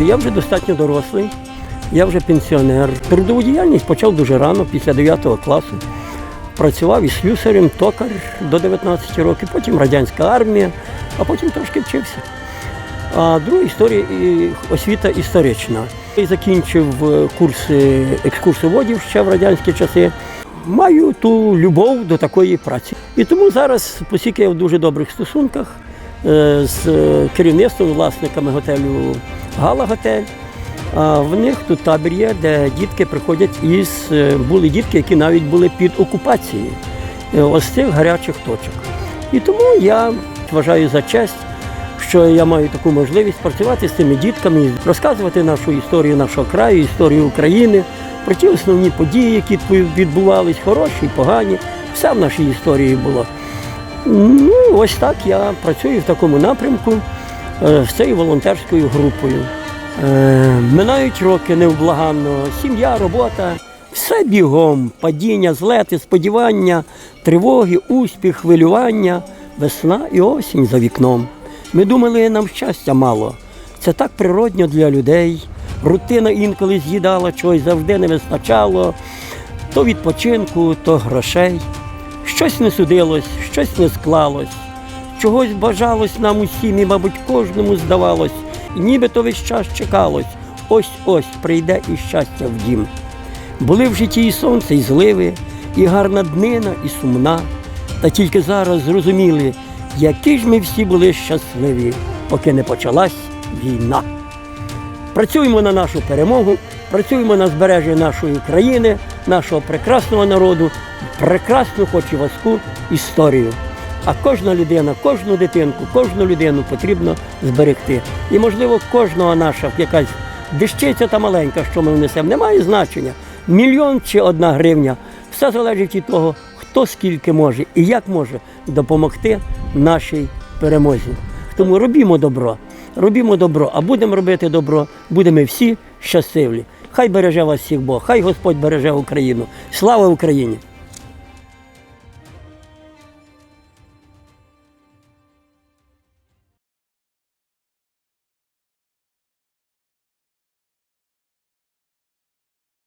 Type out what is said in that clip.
Я вже достатньо дорослий, я вже пенсіонер. Трудову діяльність почав дуже рано, після 9 класу. Працював із слюсарем, токар до 19 років, потім радянська армія, а потім трошки вчився. А друга історія і освіта історична. Я закінчив е, курси екскурсоводів ще в радянські часи. Маю ту любов до такої праці. І тому зараз, оскільки я в дуже добрих стосунках е, з е, керівництвом, власниками готелю Гала Готель. В них тут табір є, де дітки приходять із е, були дітки, які навіть були під окупацією е, ось цих гарячих точок. І тому я вважаю за честь, що я маю таку можливість працювати з цими дітками, розказувати нашу історію нашого краю, історію України, про ті основні події, які відбувались, хороші погані. Все в нашій історії було. Ну, ось так я працюю в такому напрямку з цією волонтерською групою. Е, Минають роки невблаганно, сім'я, робота, все бігом, падіння, злети, сподівання, тривоги, успіх, хвилювання, весна і осінь за вікном. Ми думали, нам щастя мало. Це так природньо для людей. Рутина інколи з'їдала чогось, завжди не вистачало. То відпочинку, то грошей. Щось не судилось, щось не склалось. Чогось бажалось нам усім і, мабуть, кожному здавалось. І нібито весь час чекалось. Ось-ось прийде і щастя в дім. Були в житті і сонце, і зливи, і гарна днина, і сумна. Та тільки зараз зрозуміли, які ж ми всі були щасливі, поки не почалась війна. Працюємо на нашу перемогу, працюємо на збереження нашої країни, нашого прекрасного народу, прекрасну, хоч і важку історію. А кожна людина, кожну дитинку, кожну людину потрібно зберегти. І, можливо, кожного наша якась дещиця та маленька, що ми внесемо, не має значення. Мільйон чи одна гривня. Все залежить від того, хто скільки може і як може допомогти нашій перемозі. Тому робімо добро, робімо добро, а будемо робити добро, будемо всі щасливі. Хай береже вас всіх Бог, хай Господь береже Україну. Слава Україні!